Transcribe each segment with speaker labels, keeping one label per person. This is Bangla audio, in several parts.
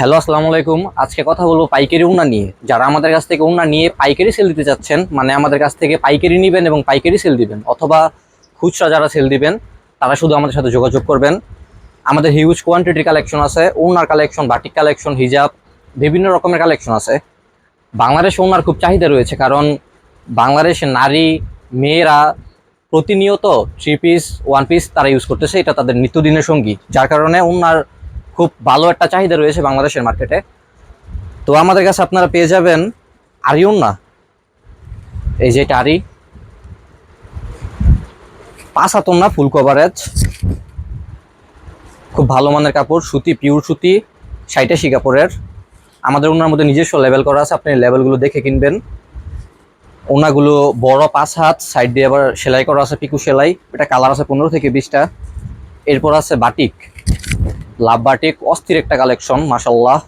Speaker 1: হ্যালো, আসসালামু আলাইকুম। আজকে কথা বলব পাইকারি উনা নিয়ে। যারা আমাদের কাছ থেকে উন্না নিয়ে পাইকারি সেল দিতে চাচ্ছেন মানে আমাদের কাছ থেকে পাইকারি নেবেন এবং পাইকারি সেল দিবেন, অথবা খুচরা যারা সেল দিবেন, তারা শুধু আমাদের সাথে যোগাযোগ করবেন। আমাদের হিউজ কোয়ান্টিটির কালেকশন আছে উন্নার কালেকশন বাটিক কালেকশন হিজাব, বিভিন্ন রকমের কালেকশন আছে। বাংলাদেশে উন্নার খুব চাহিদা রয়েছে, কারণ বাংলাদেশে নারী, মেয়েরা প্রতিনিয়ত থ্রি পিস ওয়ান পিস তারা ইউজ করতেছে, এটা তাদের নিত্যদিনের সঙ্গী, যার কারণে উন্নার খুব ভালো একটা চাহিদা রয়েছে বাংলাদেশের মার্কেটে তো আমাদের কাছে আপনারা পেয়ে যাবেন আরি না? এই যে এটা আরি। পাঁচ হাত উন্না ফুল কভারেজ খুব ভালো মানের কাপড়, সুতি পিওর সুতি সাইটাশি কাপড়ের। আমাদের ওনার মধ্যে নিজস্ব লেভেল করা আছে, আপনি লেভেলগুলো দেখে কিনবেন। ওনাগুলো বড় পাঁচ হাত সাইড দিয়ে আবার সেলাই করা আছে, পিকু সেলাই। এটা কালার আছে পনেরো থেকে বিশটা। এরপর আছে বাটিক লাভ বাটিক অস্থির একটা কালেকশন মাসাল্লাহ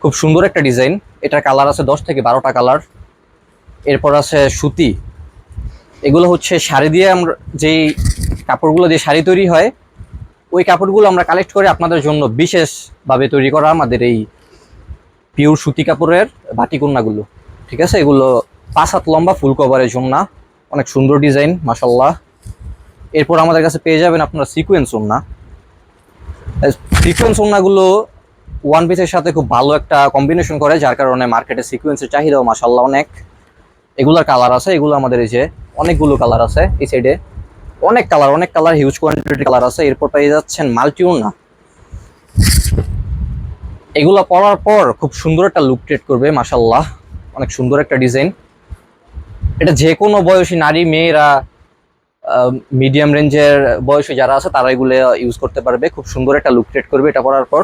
Speaker 1: খুব সুন্দর একটা ডিজাইন। এটার কালার আছে দশ থেকে বারোটা কালার। এরপর আছে সুতি। এগুলো হচ্ছে শাড়ি দিয়ে আমরা যেই কাপড়গুলো দিয়ে শাড়ি তৈরি হয়, ওই কাপড়গুলো আমরা কালেক্ট করে আপনাদের জন্য বিশেষভাবে তৈরি করা আমাদের এই পিওর সুতি কাপড়ের বাটিকন্যাগুলো ঠিক আছে? এগুলো পাঁচ হাত লম্বা, ফুল কভারের জন্য। অনেক সুন্দর ডিজাইন মাসাল্লাহ এরপর আমাদের কাছে পেয়ে যাবেন আপনারা সিকুয়েন্স ওন্না সিকুয়েন্স ওন্নাগুলো ওয়ান পিসের সাথে খুব ভালো একটা কম্বিনেশন করে, যার কারণে মার্কেটে সিকুয়েন্সের চাহিদাও মাসাল্লাহ অনেক। এগুলোর কালার আছে, এগুলো আমাদের এই যে অনেকগুলো কালার আছে এই সাইডে অনেক কালার অনেক কালার হিউজ কোয়ান্টিটি কালার আছে। এরপর পেয়ে যাচ্ছেন মাল্টি ওন্না এগুলো পরার পর খুব সুন্দর একটা লুক ক্রিয়েট করবে মাসাল্লাহ অনেক সুন্দর একটা ডিজাইন এটা যে কোনো বয়সী নারী, মেয়েরা মিডিয়াম রেঞ্জের বয়সে যারা আছে, তারা এগুলো ইউজ করতে পারবে। খুব সুন্দর একটা লুক ক্রিয়েট করবে এটা পরার পর।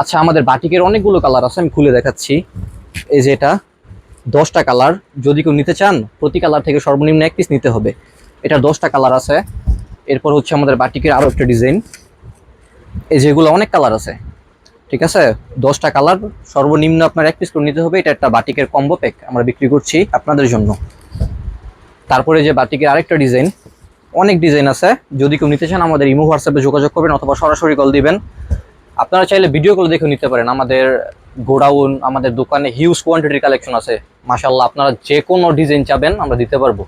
Speaker 1: আচ্ছা আমাদের বাটিকের অনেকগুলো কালার আছে, আমি খুলে দেখাচ্ছি। এই যে এটা, দশটা কালার যদি কেউ নিতে চান, প্রতি কালার থেকে সর্বনিম্ন এক পিস নিতে হবে। এটা দশটা কালার আছে। এরপর হচ্ছে আমাদের বাটিকের আরও একটা ডিজাইন এই যেগুলো অনেক কালার আছে। ঠিক আছে? দশটা কালার সর্বনিম্ন আপনার এক পিস করে নিতে হবে। এটা একটা বাটিকের কম্বো প্যাক আমরা বিক্রি করছি আপনাদের জন্য। তারপরে যে বাটিকের আরেকটা ডিজাইন, অনেক ডিজাইন আছে। যদি কেউ নিতে চান আমাদের ইমো হোয়াটসঅ্যাপে যোগাযোগ করবেন অথবা সরাসরি কল দিবেন। আপনারা চাইলে ভিডিও কল দেখে নিতে পারেন। আমাদের গোডাউন, আমাদের দোকানে হিউজ কোয়ান্টিটির কালেকশন আছে। মাসাল্লাহ আপনারা যে কোনো ডিজাইন চাবেন, আমরা দিতে পারব।